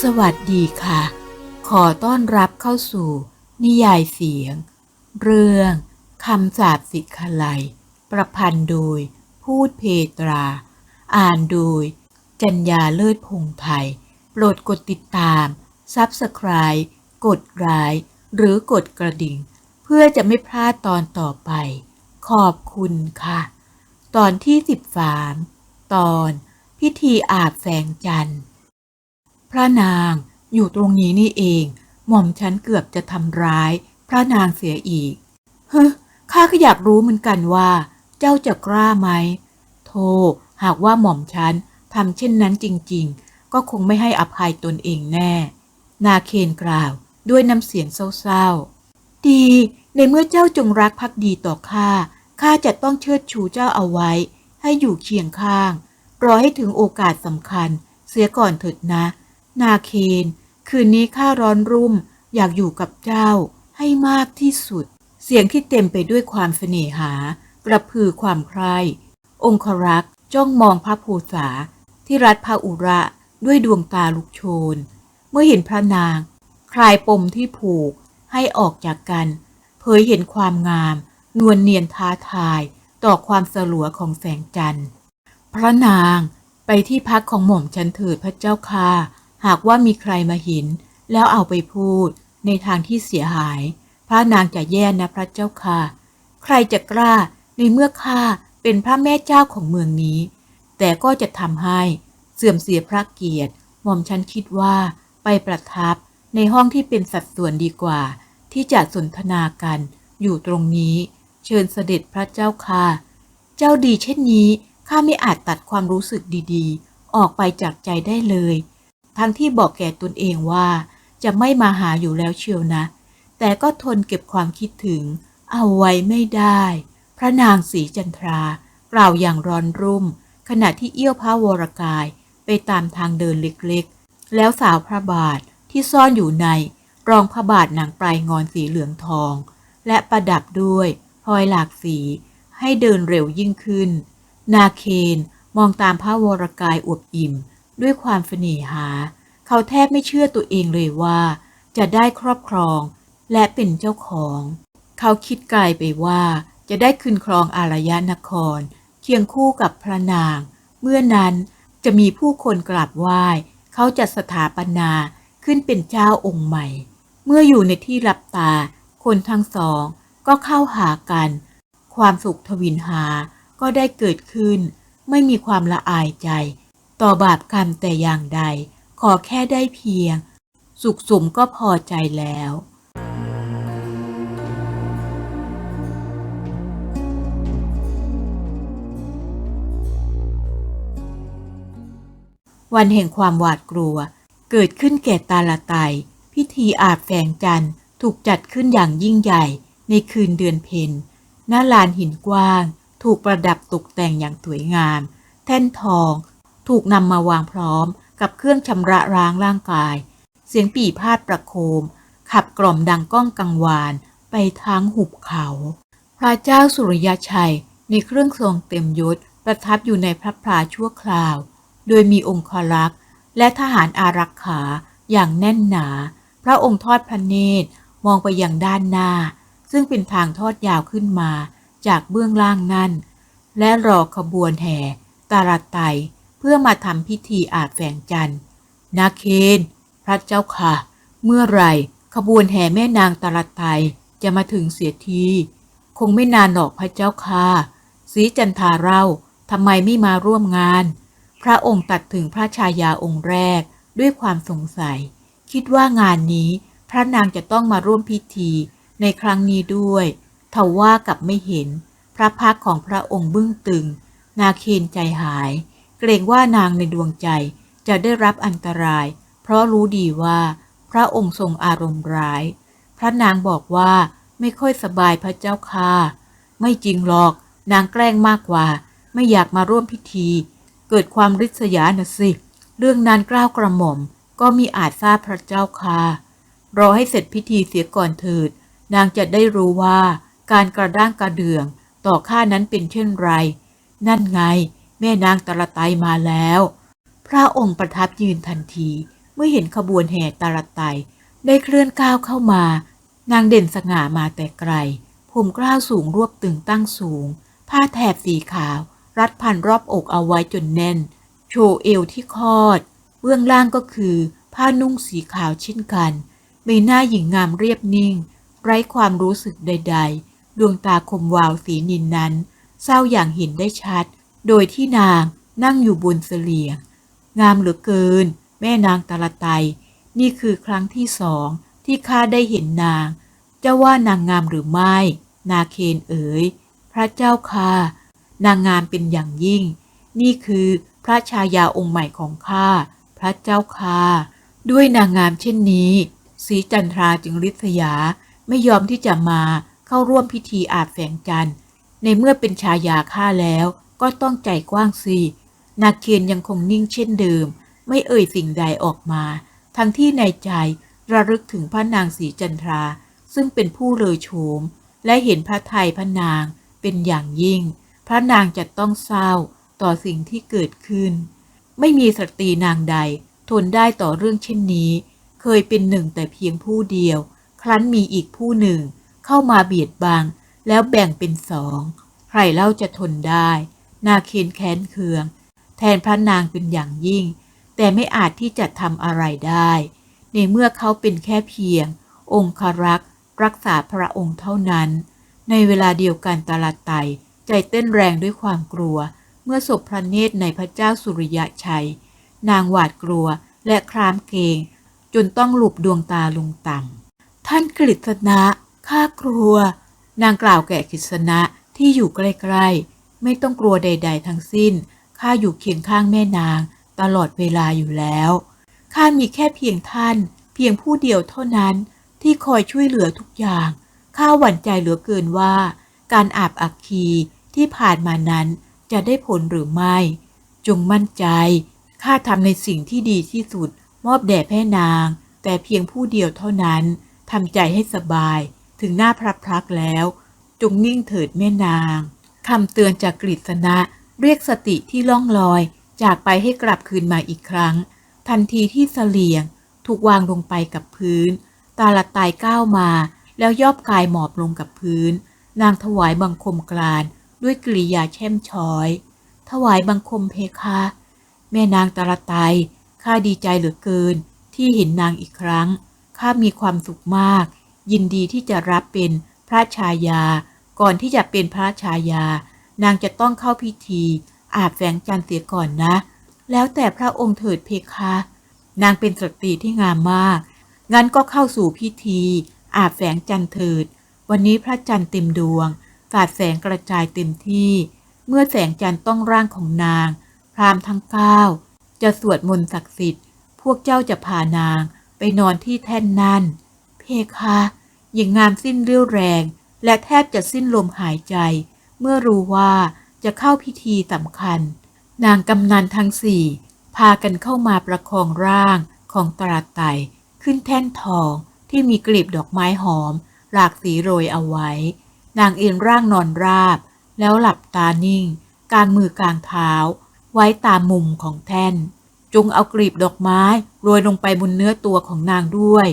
สวัสดีค่ะ ขอต้อนรับเข้าสู่ นิยายเสียง เรื่องคำสาปสิทธิ์ขลัยประพันธ์โดย พูดเพตรา อ่านโดย จัญญาเลิศพงไทยโปรดกดติดตามซับสไคร b ์กดไลค์หรือกดกระดิ่ง เพื่อจะไม่พลาดตอนต่อไป ขอบคุณค่ะ ตอนที่ 13 ตอน พิธีอาบแสงจันทร์ พระนางอยู่ตรงนี้นี่เอง หม่อมฉันเกือบจะทำร้าย พระนางเสียอีกเฮ้ข้าก็อยากรู้เหมือนกันว่า เจ้าจะกล้าไหมโธ่หากว่าหม่อมฉันทำเช่นนั้นจริง ๆ ก็คงไม่ให้อภัยตนเองแน่ นาเคนกล่าวด้วยน้ำเสียงเศร้าๆ ดี ในเมื่อเจ้าจงรักภักดีต่อข้า ข้าจะต้องเชิดชูเจ้าเอาไว้ ให้อยู่เคียงข้าง รอให้ถึงโอกาสสำคัญ เสียก่อนเถิดนะ นาเคน คืนนี้ข้าร้อนรุ่ม อยากอยู่กับเจ้าให้มากที่สุด เสียงที่เต็มไปด้วยความเสน่หากระพือความใคร่องครักษ์จ้องมองพระภูษาที่รัดพระอุระด้วยดวงตาลุกโชน เมื่อเห็นพระนาง คลายปมที่ผูกให้ออกจากกัน เผยเห็นความงาม นวลเนียนท้าทายต่อความสลัวของแสงจันทร์ พระนางไปที่พักของหม่อมฉันเถิดพระเจ้าค่ะ หากว่ามีใครมาเห็น แล้วเอาไปพูด ในทางที่เสียหาย พระนางจะแย่นะพระเจ้าค่ะ ใครจะกล้าในเมื่อข้าเป็นพระแม่เจ้าของเมืองนี้ แต่ก็จะทำให้เสื่อมเสียพระเกียรติ หม่อมฉันคิดว่าไปประทับในห้องที่เป็นสัดส่วนดีกว่า ที่จะสนทนากัน อยู่ตรงนี้ เชิญเสด็จพระเจ้าค่ะ เจ้าดีเช่นนี้ข้าไม่อาจตัดความรู้สึกดีๆ ออกไปจากใจได้เลย ทั้งที่บอกแก่ตนเองว่า จะไม่มาหาอยู่แล้วเชียวนะ แต่ก็ทนเก็บความคิดถึง เอาไว้ไม่ได้ พระนางสีจันทรากล่าวอย่างร้อนรุ่ม ขณะที่เอี้ยวพระวรกายไปตามทางเดินเล็กๆ แล้วสาวพระบาทที่ซ่อนอยู่ในรองพระบาทหนังปลายงอนสีเหลืองทอง และประดับด้วยพลอยหลากสีให้เดินเร็วยิ่งขึ้น นาเคนมองตามพระวรกายอวบอิ่ม ด้วยความเสน่หา เขาแทบไม่เชื่อตัวเองเลยว่า จะได้ครอบครองและเป็นเจ้าของ เขาคิดไกลไปว่าจะได้คืนครองอารยนคร เคียงคู่กับพระนาง เมื่อนั้นจะมีผู้คนกราบไหว้ เขาจะสถาปนาขึ้นเป็นเจ้าองค์ใหม่ เมื่ออยู่ในที่รับตา คนทั้งสองก็เข้าหากัน ความสุขทวินหาก็ได้เกิดขึ้น ไม่มีความละอายใจ ต่อบาปกรรมแต่อย่างใด ขอแค่ได้เพียง สุขสมก็พอใจแล้ววันแห่งความหวาดกลัว เกิดขึ้นแก่ตาละไต พิธีอาบแฝงจันทร์ถูกจัดขึ้นอย่างยิ่งใหญ่ในคืนเดือนเพ็ญหน้าลานหินกว้าง ถูกประดับตกแต่งอย่างสวยงาม แท่นทอง ถูกนำมาวางพร้อมกับเครื่องชำระล้างร่างกาย เสียงปี่พาดประโคม ขับกล่อมดังก้องกังวานไปทั้งหุบเขา พระเจ้าสุริยชัยในเครื่องทรงเต็มยศประทับอยู่ในพระพลาชั่วคราว โดยมีองค์ครักษ์และทหารอารักขาอย่างแน่นหนา พระองค์ทอดพระเนตรมองไปยังด้านหน้า ซึ่งเป็นทางทอดยาวขึ้นมาจากเบื้องล่างนั่น และรอขบวนแห่ ตาลไตย เพื่อมาทำพิธีอาบแฝงจันทร์นาเคน พระเจ้าค่ะ เมื่อไหร่ขบวนแห่แม่นางตาลไตยจะมาถึงเสียที คงไม่นานหรอกพระเจ้าค่ะสีจันทาเราทำไมไม่มาร่วมงาน พระองค์ตัดถึงพระชายาองค์แรกด้วยความสงสัย คิดว่างานนี้พระนางจะต้องมาร่วมพิธีในครั้งนี้ด้วยทว่ากับไม่เห็น พระพักของพระองค์บึ้งตึง นาเคนใจหาย เกรงว่านางในดวงใจจะได้รับอันตราย เพราะรู้ดีว่า พระองค์ทรงอารมณ์ร้าย พระนางบอกว่าไม่ค่อยสบายพระเจ้าค่ะ ไม่จริงหรอก นางแกล้งมากกว่า ไม่อยากมาร่วมพิธี เกิดความริษยานะสิ เรื่องนั้นกล้าวกระหม่อม ก็มีอาจทราบพระเจ้าค่ะ รอให้เสร็จพิธีเสียก่อนเถิด นางจะได้รู้ว่า การกระด้างกระเดืองต่อข้านั้นเป็นเช่นไร นั่นไง แม่นางตะละไตมาแล้ว พระองค์ประทับยืนทันที เมื่อเห็นขบวนแห่ตาลไตได้เคลื่อนก้าวเข้ามา นางเด่นสง่ามาแต่ไกล ผมกล้าวสูงรวบตึงตั้งสูง ผ้าแถบสีขาว รัดพันรอบอกเอาไว้จนแน่น โชว์เอวที่คอด เบื้องล่างก็คือ ผ้านุ่งสีขาวเช่นกันใบหน้าหญิงงามเรียบนิ่ง ไร้ความรู้สึกใด ๆ ดวงตาคมวาวสีนินนั้น เศร้าอย่างเห็นได้ชัด โดยที่นางนั่งอยู่บนเสลียง งามเหลือเกิน แม่นางตาลไตนี่คือครั้งที่สองที่ข้าได้เห็นนาง จะว่านางงามหรือไม่ นาเคนเอ๋ย พระเจ้าค่ะ นางงามเป็นอย่างยิ่ง นี่คือพระชายาองค์ใหม่ของข้า พระเจ้าค่ะ ด้วยนางงามเช่นนี้สีจันทราจึงริษยาไม่ยอมที่จะมาเข้าร่วมพิธีอาบแฝงจันทร์ ในเมื่อเป็นชายาข้าแล้ว ก็ต้องใจกว้างสิ นาเคียนยังคงนิ่งเช่นเดิม ไม่เอ่ยสิ่งใดออกมา ทั้งที่ในใจระลึกถึงพระนางสีจันทรา ซึ่งเป็นผู้เลอโฉม และเห็นพระไทยพระนางเป็นอย่างยิ่ง พระนางจะต้องเศร้าต่อสิ่งที่เกิดขึ้น ไม่มีสตรีนางใด ทนได้ต่อเรื่องเช่นนี้ เคยเป็นหนึ่งแต่เพียงผู้เดียว ครั้นมีอีกผู้หนึ่ง เข้ามาเบียดบังแล้วแบ่งเป็นสอง ใครเล่าจะทนได้ นาเคนแค้นเคือง แทนพระนางเป็นอย่างยิ่ง แต่ไม่อาจที่จะทำอะไรได้ ในเมื่อเขาเป็นแค่เพียง องครักษ์รักษาพระองค์เท่านั้น ในเวลาเดียวกันตาลาไตใจเต้นแรงด้วยความกลัว เมื่อศพพระเนตรในพระเจ้าสุริยะชัย นางหวาดกลัวและครามเกรงจนต้องหลบดวงตาลงต่ำท่านกฤษณะข้ากลัว นางกล่าวแก่กฤษณะที่อยู่ใกล้ๆ ไม่ต้องกลัวใด ๆ ทั้งสิ้น ข้าอยู่เคียงข้างแม่นาง ตลอดเวลาอยู่แล้ว ข้ามีแค่เพียงท่าน เพียงผู้เดียวเท่านั้นที่คอยช่วยเหลือทุกอย่าง ข้าหวั่นใจเหลือเกินว่า การอาบอักคีที่ผ่านมานั้นจะได้ผลหรือไม่ จงมั่นใจ ข้าทำในสิ่งที่ดีที่สุด มอบแด่แม่นาง แต่เพียงผู้เดียวเท่านั้นทำใจให้สบาย ถึงหน้าพระพักแล้ว จงนิ่งเถิดแม่นาง คำเตือนจากกฤษณะ เรียกสติที่ล่องลอย จากไปให้กลับคืนมาอีกครั้ง ทันทีที่เสลียง ถูกวางลงไปกับพื้น ตาละตายก้าวมา แล้วย่อบกายหมอบลงกับพื้น นางถวายบังคมกลาน ด้วยกริยาแช่มช้อย ถวายบังคมเพคะ แม่นางตาละไตข้าดีใจเหลือเกิน ที่เห็นนางอีกครั้งข้ามีความสุขมาก ยินดีที่จะรับเป็นพระชายา ก่อนที่จะเป็นพระชายา นางจะต้องเข้าพิธี อาบแฝงจันทร์เสียก่อนนะ แล้วแต่พระองค์เถิดเพคะ นางเป็นสตรีที่งามมาก งั้นก็เข้าสู่พิธี อาบแฝงจันทร์เถิด วันนี้พระจันทร์เต็มดวง สาดแสงกระจายเต็มที่ เมื่อแสงจันทร์ต้องร่างของนาง พรามทั้งเก้าจะสวดมนต์ศักดิ์สิทธิ์ พวกเจ้าจะพานางไปนอนที่แท่นนั่น เพคะหญิงงามสิ้นเรี่ยวแรง และแทบจะสิ้นลมหายใจ เมื่อรู้ว่าจะเข้าพิธีสำคัญ นางกำนันทั้งสี่พากันเข้ามาประคองร่างของตราไตขึ้นแท่นทองที่มีกลีบดอกไม้หอม หลากสีโรยเอาไว้ นางเอ็นร่างนอนราบ แล้วหลับตานิ่งกลางมือกลางเท้า ไว้ตามมุมของแท่น จงเอากลีบดอกไม้โรยลงไปบนเนื้อตัวของนางด้วย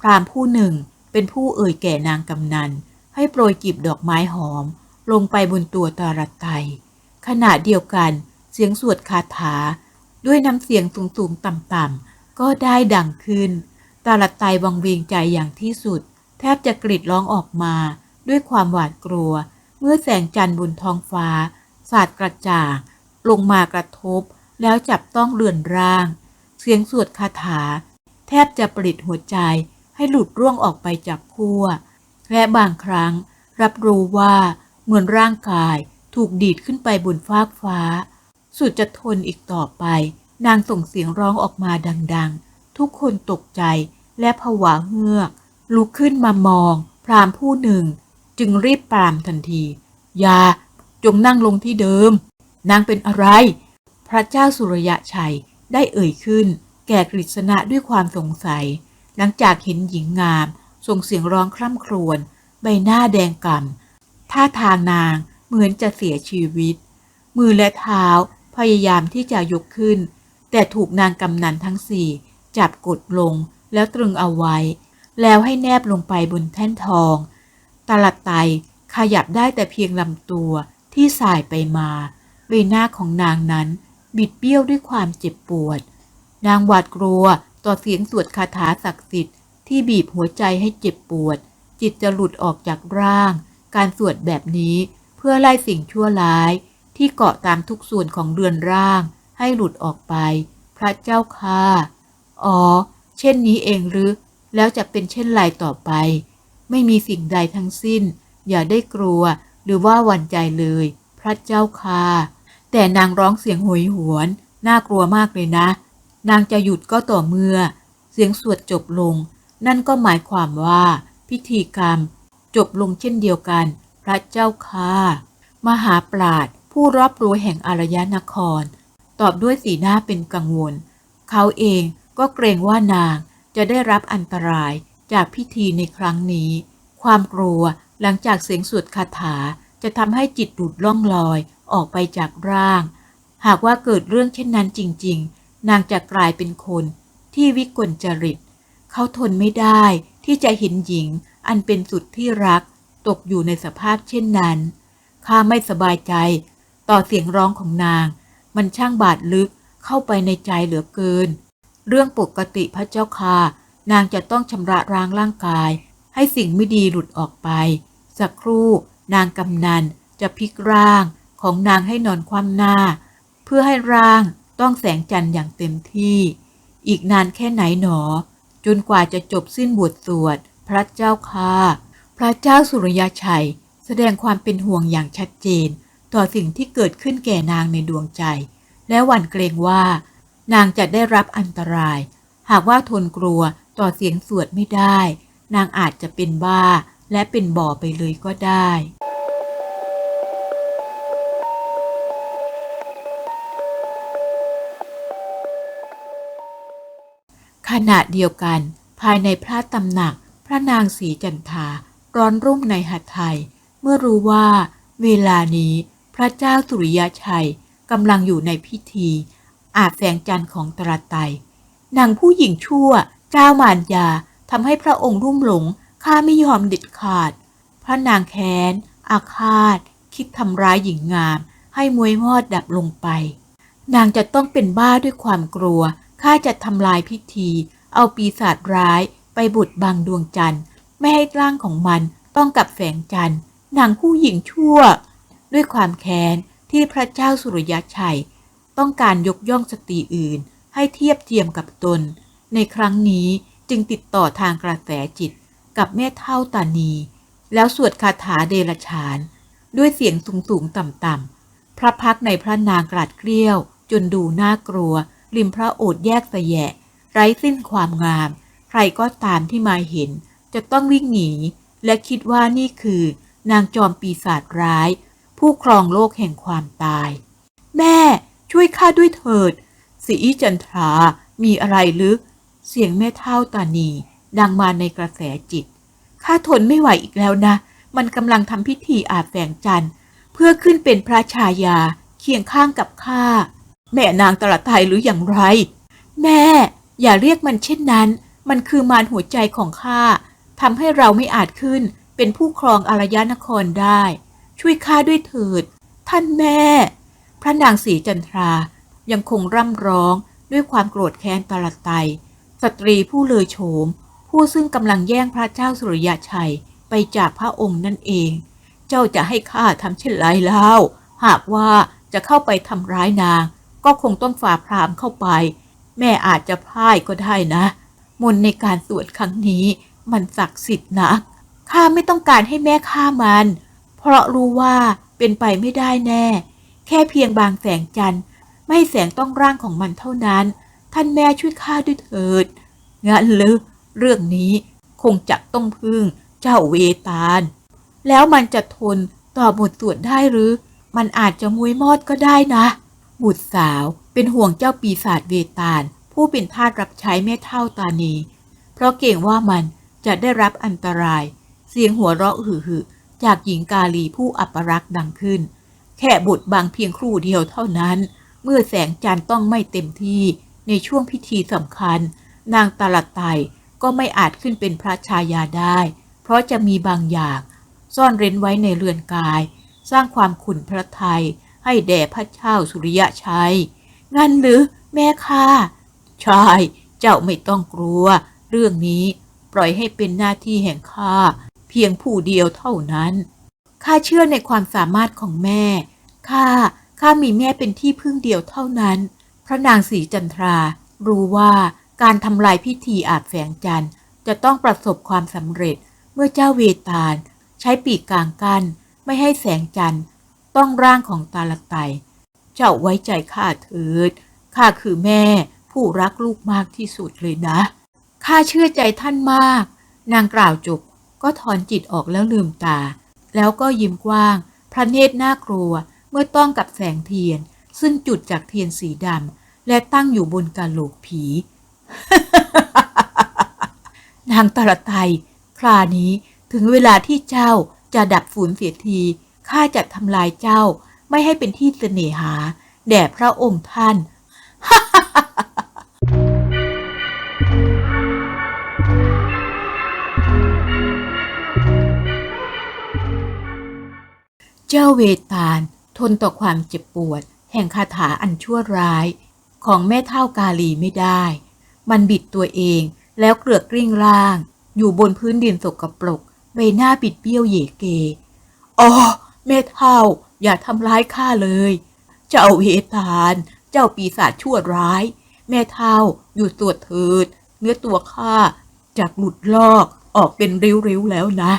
พรามผู้หนึ่งเป็นผู้เอ่ยแก่นางกำนัน ให้โปรยกลีบดอกไม้หอม ลงไปบนตัวตาลไตขณะเดียวกันเสียงสวดคาถา ด้วยน้ำเสียงสูงๆต่ำๆก็ได้ดังขึ้น ตาลไตวังเวงใจอย่างที่สุด แทบจะกรีดร้องออกมา ด้วยความหวาดกลัว เมื่อแสงจันทร์บนท้องฟ้า สาดกระจ่างลงมากระทบ แล้วจับต้องเรือนร่าง เสียงสวดคาถา แทบจะปลิดหัวใจให้หลุดร่วงออกไปจากขั้ว และบางครั้งรับรู้ว่าเหมือนร่างกายถูกดีดขึ้นไปบนฟากฟ้า สุดจะทนอีกต่อไป นางส่งเสียงร้องออกมาดังๆ ทุกคนตกใจและผวาเฮือก ลุกขึ้นมามอง พรามผู้หนึ่ง จึงรีบปรามทันทีอย่าจงนั่งลงที่เดิม นางเป็นอะไร พระเจ้าสุรยะชัยได้เอ่ยขึ้น แก่กฤษณะด้วยความสงสัย หลังจากเห็นหญิงงาม ส่งเสียงร้องคร่ำครวญใบหน้าแดงก่ำท่าทางนางเหมือนจะเสียชีวิต มือและเท้าพยายามที่จะยกขึ้น แต่ถูกนางกำนันทั้งสี่จับกดลงแล้วตรึงเอาไว้ แล้วให้แนบลงไปบนแท่นทอง ตลัดไตขยับได้แต่เพียงลำตัวที่สายไปมาใบหน้าของนางนั้นบิดเบี้ยวด้วยความเจ็บปวด นางหวาดกลัวต่อเสียงสวดคาถาศักดิ์สิทธิ์ ที่บีบหัวใจให้เจ็บปวด จิตจะหลุดออกจากร่าง การสวดแบบนี้เพื่อไล่สิ่งชั่วร้าย ที่เกาะตามทุกส่วนของเรือนร่าง ให้หลุดออกไป พระเจ้าค่ะอ๋อ เช่นนี้เองหรือ แล้วจะเป็นเช่นไรต่อไป ไม่มีสิ่งใดทั้งสิ้น อย่าได้กลัวหรือว่าหวั่นใจเลย พระเจ้าค่ะแต่นางร้องเสียงโหยหวน น่ากลัวมากเลยนะ นางจะหยุดก็ต่อเมื่อ เสียงสวดจบลง นั่นก็หมายความว่า พิธีกรรม จบลงเช่นเดียวกัน พระเจ้าค่ะมหาปราดผู้รอบรู้แห่งอารยานคร ตอบด้วยสีหน้าเป็นกังวล เขาเองก็เกรงว่านางจะได้รับอันตรายจากพิธีในครั้งนี้ ความกลัวหลังจากเสียงสวดคาถาจะทำให้จิตหลุดล่องลอยออกไปจากร่าง หากว่าเกิดเรื่องเช่นนั้นจริง ๆ นางจะกลายเป็นคนที่วิกลจริต เขาทนไม่ได้ที่จะเห็นหญิงอันเป็นสุดที่รัก ตกอยู่ในสภาพเช่นนั้น ข้าไม่สบายใจ ต่อเสียงร้องของนาง มันช่างบาดลึกเข้าไปในใจเหลือเกิน เรื่องปกติพระเจ้าค่ะ นางจะต้องชำระร้างร่างกาย ให้สิ่งไม่ดีหลุดออกไป สักครู่ นางกำนันจะพลิกร่างของนางให้นอนคว่ำหน้า เพื่อให้ร่างต้องแสงจันทร์อย่างเต็มที่ อีกนานแค่ไหนหนอ จนกว่าจะจบสิ้นบทสวด พระเจ้าค่ะพระเจ้าสุริยชัย แสดงความเป็นห่วงอย่างชัดเจน ต่อสิ่งที่เกิดขึ้นแก่นางในดวงใจ และหวั่นเกรงว่า นางจะได้รับอันตราย หากว่าทนกลัวต่อเสียงสวดไม่ได้ นางอาจจะเป็นบ้าและเป็นบ่อไปเลยก็ได้ ขณะเดียวกัน ภายในพระตำหนัก พระนางสีจันทาร้อนรุ่มในหัตถ์ไทย เมื่อรู้ว่า เวลานี้ พระเจ้าสุริยชัยกำลังอยู่ในพิธี อาบแสงจันทร์ของตราไตนางผู้หญิงชั่ว เจ้ามารยาทำให้พระองค์รุ่มหลงข้าไม่ยอมเด็ดขาด พระนางแค้น อาฆาต คิดทำร้ายหญิงงาม ให้มวยมอดดับลงไป นางจะต้องเป็นบ้าด้วยความกลัว ข้าจะทำลายพิธี เอาปีศาจร้ายไปบุดบังดวงจันทร์ ไม่ให้ร่างของมันต้องกับแสงจันทร์นางผู้หญิงชั่ว ด้วยความแค้นที่พระเจ้าสุริยชัย ต้องการยกย่องสตรีอื่น ให้เทียบเทียมกับตน ในครั้งนี้จึงติดต่อทางกระแสจิตกับแม่เท่าตานี แล้วสวดคาถาเดรฉาน ด้วยเสียงสูงสูงต่ำๆพระพักในพระนางกลัดเกลี้ยว จนดูน่ากลัว ริมพระโอษฐ์แยกสแยะ ไร้สิ้นความงาม ใครก็ตามที่มาเห็น จะต้องวิ่งหนี และคิดว่านี่คือ นางจอมปีศาจร้าย ผู้ครองโลกแห่งความตาย แม่ช่วยข้าด้วยเถิดสีจันทรามีอะไรลึก เสียงแม่เท่าตานี ดังมาในกระแสจิตข้าทนไม่ไหวอีกแล้วนะ มันกำลังทำพิธีอาบแสงจันทร์ เพื่อขึ้นเป็นพระชายาเคียงข้างกับข้า แม่นางตระไทยหรืออย่างไร แม่ อย่าเรียกมันเช่นนั้น มันคือมารหัวใจของข้าทำให้เราไม่อาจขึ้น เป็นผู้ครองอารยนครได้ ช่วยข้าด้วยเถิด ท่านแม่ พระนางศรีจันทรา ยังคงร่ำร้องด้วยความโกรธแค้นตระไตยสตรีผู้เลอโฉม ผู้ซึ่งกำลังแย่งพระเจ้าสุริยชัยไปจากพระองค์นั่นเอง เจ้าจะให้ข้าทำเช่นไรเล่า หากว่าจะเข้าไปทำร้ายนาง ก็คงต้องฝ่าพรามเข้าไป แม่อาจจะพ่ายก็ได้นะ มนในการสวดครั้งนี้มันศักดิ์สิทธิ์นะข้าไม่ต้องการให้แม่ฆ่ามัน เพราะรู้ว่าเป็นไปไม่ได้แน่ แค่เพียงบางแสงจันทร์ ไม่แสงต้องร่างของมันเท่านั้น ท่านแม่ช่วยข้าด้วยเถิด งั้นหรือเรื่องนี้คงจะต้องพึ่งเจ้าเวตาล แล้วมันจะทนต่อบทสวดได้หรือ มันอาจจะมวยมอดก็ได้นะ บุตรสาวเป็นห่วงเจ้าปีศาจเวตาล ผู้เป็นทาสรับใช้แม่เท่าตานี เพราะเก่งว่ามันจะได้รับอันตราย เสียงหัวเราะหึ่ๆจากหญิงกาลีผู้อัปรักษ์ดังขึ้น แค่บุตรบางเพียงครู่เดียวเท่านั้น เมื่อแสงจันทร์ต้องไม่เต็มที่ในช่วงพิธีสำคัญ นางตาลไตก็ไม่อาจขึ้นเป็นพระชายาได้ เพราะจะมีบางอย่าง ซ่อนเร้นไว้ในเรือนกาย สร้างความขุ่นพระไทย ให้แด่พระเจ้าสุริยะชัย งั้นหรือแม่ค่ะใช่เจ้าไม่ต้องกลัว เรื่องนี้ปล่อยให้เป็นหน้าที่แห่งข้าเพียงผู้เดียวเท่านั้นข้าเชื่อในความสามารถของแม่ข้าข้ามีแม่เป็นที่พึ่งเดียวเท่านั้น พระนางศรีจันทรา รู้ว่าการทำลายพิธีอาบแฝงจันทร์ จะต้องประสบความสำเร็จเมื่อเจ้าเวตาล ใช้ปีกกลางกั้นไม่ให้แสงจันทร์ ต้องร่างของตาลไต เจ้าไว้ใจข้าเถิด ข้าคือแม่ผู้รักลูกมากที่สุดเลยนะ ข้าเชื่อใจท่านมาก นางกล่าวจบก็ถอนจิตออกแล้วลืมตา แล้วก็ยิ้มกว้าง พระเนตรน่ากลัว เมื่อต้องกับแสงเทียน ซึ่งจุดจากเทียนสีดำและตั้งอยู่บนกะโหลกผี นางตาลไตครานี้ถึงเวลาที่เจ้าจะดับฝืนเสียที ข้าจะทำลายเจ้าไม่ให้เป็นที่เสน่หา แด่พระองค์ท่านเจ้าเวตาลทนต่อความเจ็บปวด แห่งคาถาอันชั่วร้าย ของแม่เท่ากาลีไม่ได้ มันบิดตัวเองแล้วเกลือกกลิ้งล่าง อยู่บนพื้นดินสกปรก ใบหน้าบิดเบี้ยวเหยเกอ๋อ แม่เท่าอย่าทำร้ายข้าเลย เจ้าเวตาลเจ้าปีศาจชั่วร้าย แม่เท่าอยู่ตัวเถิด เนื้อตัวข้าจากหลุดลอกออกเป็นริ้วๆแล้วนะ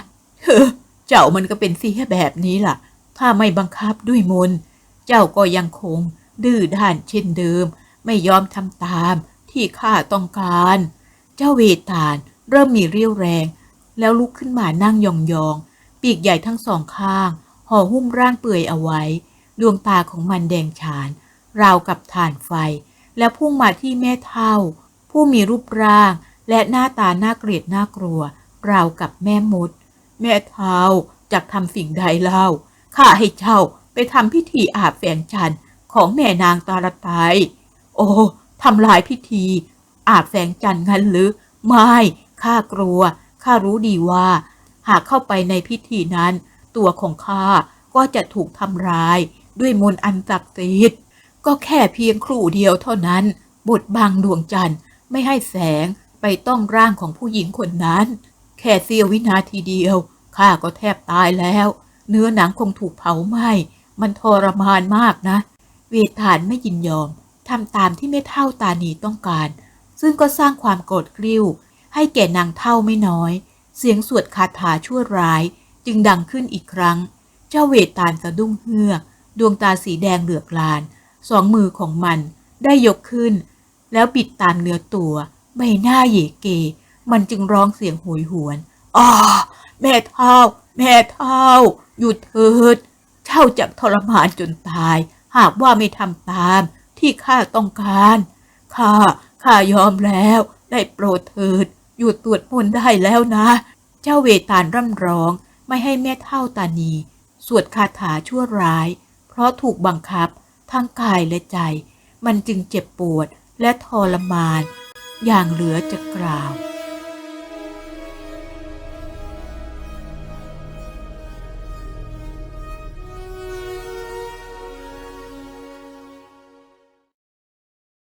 เฮ้อเจ้ามันก็เป็นเสียแบบนี้ล่ะ ถ้าไม่บังคับด้วยมนต์เจ้าก็ยังคง ดื้อด้านเช่นเดิม ไม่ยอมทำตามที่ข้าต้องการ เจ้าเวตาลเริ่มมีเรี่ยวแรง แล้วลุกขึ้นมานั่งยองๆ ปีกใหญ่ทั้งสองข้าง ห่อหุ้มร่างเปื่อยเอาไว้ ดวงตาของมันแดงฉาน ราวกับถ่านไฟ แล้วพุ่งมาที่แม่เท่า ผู้มีรูปร่างและหน้าตาน่าเกลียดน่ากลัว ราวกับแม่มด แม่เท่าจะทำสิ่งใดเล่าข้าให้เจ้าไปทำพิธีอาบแฝงจันทร์ของแม่นางตาลไตยโอ้ทำลายพิธี อาบแสงจันทร์งั้นหรือไม่ข้ากลัวข้ารู้ดีว่า หากเข้าไปในพิธีนั้น ตัวของข้าก็จะถูกทำร้ายด้วยมนต์อันศักดิ์สิทธิ์ก็แค่เพียงครู่เดียวเท่านั้นบดบังดวงจันทร์ไม่ให้แสงไปต้องร่างของผู้หญิงคนนั้น แค่เสี้ยววินาทีเดียวข้าก็แทบตายแล้ว เนื้อหนังคงถูกเผาไหม้มันทรมานมากนะ เวทานไม่ยินยอมทำตามที่แม่เท่าตานีต้องการ ซึ่งก็สร้างความโกรธกริ้ว ให้แก่นางเท่าไม่น้อย เสียงสวดคาถาชั่วร้าย จึงดังขึ้นอีกครั้ง เจ้าเวตาลสะดุ้งเฮือก ดวงตาสีแดงเหลือกลาน สองมือของมันได้ยกขึ้น แล้วปิดตามเนื้อตัว ใบหน้าเยเก มันจึงร้องเสียงโหยหวนอ้าแม่เท่า แม่เท่า หยุดเถิด เจ้าจะทรมานจนตาย หากว่าไม่ทำตามที่ข้าต้องการ ข้า ข้ายอมแล้ว ได้โปรดเถิด หยุดตรวจมนได้แล้วนะ เจ้าเวตาลร่ำร้อง ไม่ให้แม่เท่าตานี สวดคาถาชั่วร้าย เพราะถูกบังคับ ทั้งกายและใจ มันจึงเจ็บปวดและทรมาน อย่างเหลือจะกล่าว